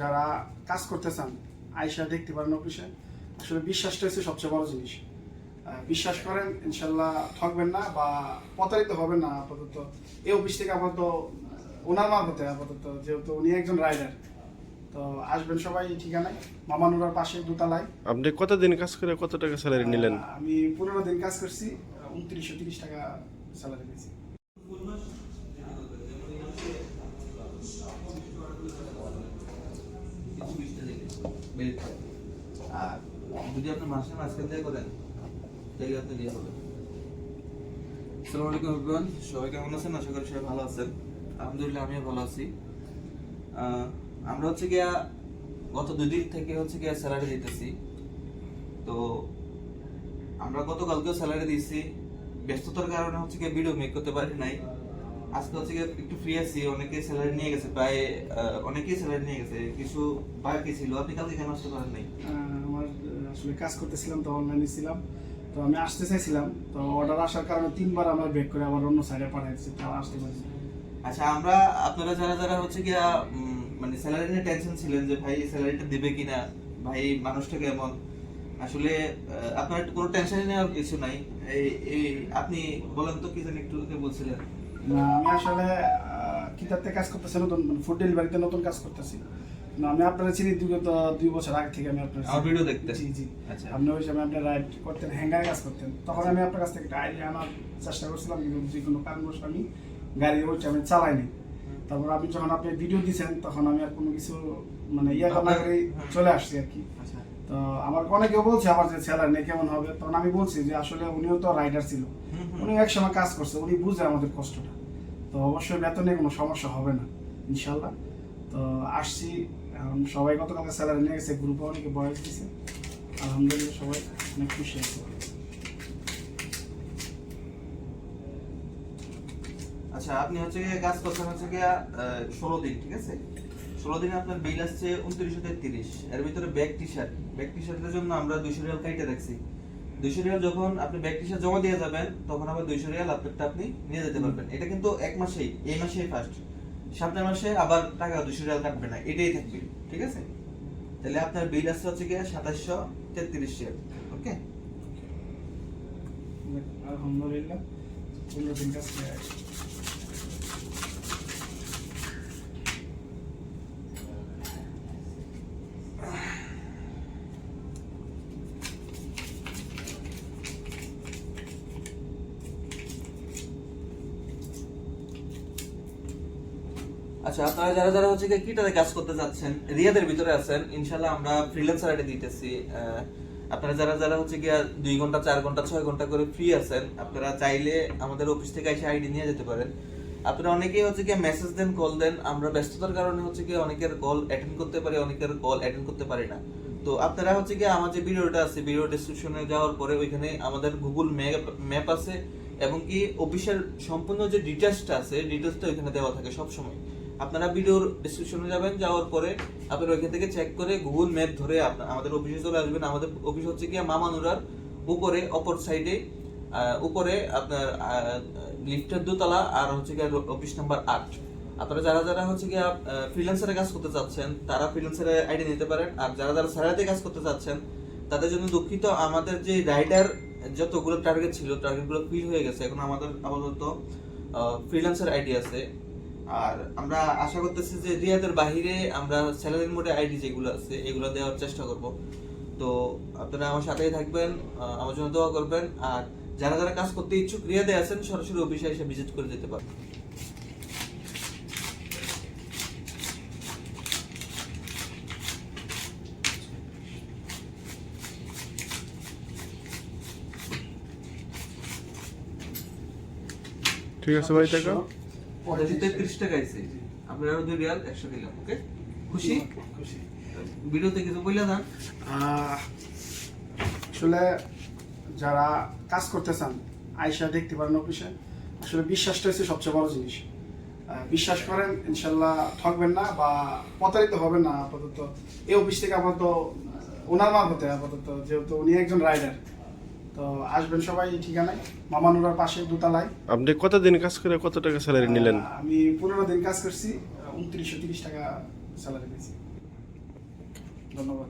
যারা কাজ করতে চান আয়সা দেখতে পারেন অফিসে আসলে বিশ্বাসটা হচ্ছে সবচেয়ে বড় জিনিস। বিশ্বাস করেন ইনশাল্লাহ ঠকবেন না বা প্রতারিত হবেন না আপাতত। এই অফিস থেকে আপাতত ওনার মারফতে আপাতত যেহেতু উনি একজন রাইডার। তো আসবেন সবাই ঠিকানায় মামানুরার পাশে দোতলায়। আপনি কতদিন কাজ করে কত টাকা স্যালারি নিলেন? আমি পনেরো দিন কাজ করছি উনত্রিশশো তিরিশ টাকা স্যালারি পেয়েছি আলহামদুলিল্লাহ, আমিও ভালো আছি। আমরা হচ্ছে গিয়া গত থেকে হচ্ছে গিয়া স্যালারি দিতেছি। তো আমরা গতকালকেও স্যালারি দিয়েছি। ব্যস্ততার কারণে হচ্ছে গিয়ে ভিডিও মেক করতে পারি নাই। আজকে হচ্ছে একটু ফ্রি আছি অনেকে স্যালারি নিয়ে গেছে প্রায় অনেকেই স্যালারি নিয়ে গেছে কিছু বাকি ছিল আপনি কালকে কেন আসতে পারেন নাই? আমার আসলে কাজ করতেছিলাম তো অনলাইনে ছিলাম তো আমি আসতে চাইছিলাম তো অর্ডার আসার কারণে তিনবার আমরা ব্রেক করে আবার অন্য সাইডে পাঠাইছি আসতে পারছি আচ্ছা আমরা আপনারা যারা যারা হচ্ছে গিয়া মানে স্যালারি নিয়ে টেনশন ছিলেন যে ভাই স্যালারিটা দেবে কিনা ভাই মানুষটা কেমন? আসলে আপনার কোনো টেনশন নেওয়ার কিছু নাই। এই আপনি বলেন তো কি জানি একটু বলছিলেন। আমি আসলে কিতাবতে কাজ করতেছি নতুন ফুড ডেলিভারিতে নতুন কাজ করতেছি। না, আমি আপনারা চিনি বিগত দুই বছর আগে থেকে আমি আপনার ভিডিও দেখতেন? জি জি। আচ্ছা। আপনি ওই সময় আপনি রাইড করতেন হ্যাঙ্গারে কাজ করতেন। তখন আমি আপনার কাছ থেকে একটা আইডিয়া আনার চেষ্টা করছিলাম কিন্তু যে কোনো কারণবশ আমি গাড়ি ওইটা আমি চালাইনি। তারপর আপনি যখন আপনি ভিডিও দিয়েছেন তখন আমি আর কোনো কিছু মানে ইয়ে না করে চলে আসছি আর কি। আচ্ছা। তো আমার অনেকেও বলছে আমার যে স্যালারি নেই কেমন হবে? তখন আমি বলছি যে আসলে উনিও তো রাইডার ছিল। উনি এক সময় কাজ করছে উনি বুঝে আমাদের কষ্টটা। তো অবশ্যই বেতনে কোনো সমস্যা হবে না ইনশাল্লাহ তো আসছি সবাই গতকালকে স্যালারি নিয়ে গেছে গ্রুপে অনেকে বয়স দিছে। আলহামদুলিল্লাহ সবাই অনেক খুশি আছে। আচ্ছা আপনি হচ্ছে কাজ করছেন হচ্ছে গিয়ে ষোলো দিন ঠিক আছে? ষোলো দিনে আপনার বিল আসছে উনত্রিশশো তেত্রিশ এর ভিতরে bag T shirt bag T শার্টের জন্য আমরা দুইশো রিয়াল কাইটে রাখছি। দুইশো রিয়াল যখন আপনি ব্যাগ টি শার্ট জমা দিয়ে যাবেন, তখন আবার দুইশো রিয়াল আপনারটা আপনি নিয়ে যেতে পারবেন। এটা কিন্তু এক মাসেই, এই মাসেই ফার্স্ট সামনের মাসে আবার টাকা দুইশো রিয়াল কাটবে না, এটাই থাকবে, ঠিক আছে? তাহলে আপনার বিল আসছে হচ্ছে গিয়ে সাতাশশো তেত্রিশ রিয়াল ওকে আলহামদুলিল্লাহ আচ্ছা আপনারা যারা যারা হচ্ছে গিয়ে কিটাতে কাজ করতে যাচ্ছেন, রিয়াদের ভিতরে আছেন ইনশাল্লাহ আমরা ফ্রিল্যান্সার আইডি দিতেছি। আপনারা যারা যারা হচ্ছে গিয়া দুই ঘণ্টা, চার ঘণ্টা, ছয় ঘণ্টা করে ফ্রি আছেন, আপনারা চাইলে আমাদের অফিস থেকে এসে আইডি নিয়ে যেতে পারেন। আপনারা অনেকেই হচ্ছে গিয়ে মেসেজ দেন কল দেন, আমরা ব্যস্ততার কারণে হচ্ছে গিয়ে অনেকের কল অ্যাটেন্ড করতে পারি, অনেকের কল অ্যাটেন্ড করতে পারি না। তো আপনারা হচ্ছে গিয়ে আমার যে ভিডিওটা আছে ভিডিও ডেসক্রিপশনে যাওয়ার পরে ওইখানে আমাদের গুগল ম্যাপ আছে, এবং কি অফিসের সম্পূর্ণ যে ডিটেলসটা আছে ডিটেলসটা ওইখানে দেওয়া থাকে সব সময় আপনারা ভিডিওর ডিসক্রিপশনে যাবেন, যাওয়ার পরে আপনারা ওইখান থেকে চেক করে গুগল ম্যাপ ধরে আপনার আমাদের অফিসে চলে আসবেন। আমাদের অফিস হচ্ছে গিয়ে মামানুরার উপরে অপর সাইডে উপরে আপনার লিফটের দোতলা আর হচ্ছে গিয়ে অফিস নাম্বার আট। আপনারা যারা যারা হচ্ছে গিয়ে ফ্রিল্যান্সারে কাজ করতে চাচ্ছেন, তারা ফ্রিল্যান্সারে আইডি নিতে পারেন। আর যারা যারা স্যালারিতে কাজ করতে চাচ্ছেন, তাদের জন্য দুঃখিত, আমাদের যে রাইডার যতগুলো টার্গেট ছিল টার্গেটগুলো ফিল হয়ে গেছে। এখন আমাদের আপাতত ফ্রিল্যান্সার আইডি আছে। আর আমরা আশা করতেছি যে রিয়াদের বাহিরে আমরা স্যালারির মোডে আইডি যেগুলো আছে, এগুলো দেওয়ার চেষ্টা করব। তো আপনারা আমার সাথেই থাকবেন আমার জন্য দোয়া করবেন, আর যারা যারা কাজ করতে ইচ্ছুক রিয়াদে আছেন, সরাসরি অফিসে এসে ভিজিট করে যেতে পারেন। ঠিক আছে ভাই টাকা পঁচাশি তেত্রিশ টাকা আইছে আপনার আরও দুই রিয়াল একশো দিলাম ওকে? খুশি? খুশি। ভিডিওতে কিছু বইলা যান আসলে যারা কাজ করতে চান আয়সা দেখতে পারেন অফিসে। আসলে বিশ্বাসটা হচ্ছে সবচেয়ে বড় জিনিস। বিশ্বাস করেন ইনশাল্লাহ ঠকবেন না বা প্রতারিত হবেন না আপাতত। এই অফিস থেকে আপাতত ওনার মারফতে আপাতত যেহেতু উনি একজন রাইডার। তো আসবেন সবাই ঠিকানায়। মামানুরার পাশে দোতলায়। আপনি কতদিন কাজ করে কত টাকা স্যালারি নিলেন? আমি পনেরো দিন কাজ করছি উনত্রিশশো তিরিশ টাকা স্যালারি পেয়েছি ধন্যবাদ।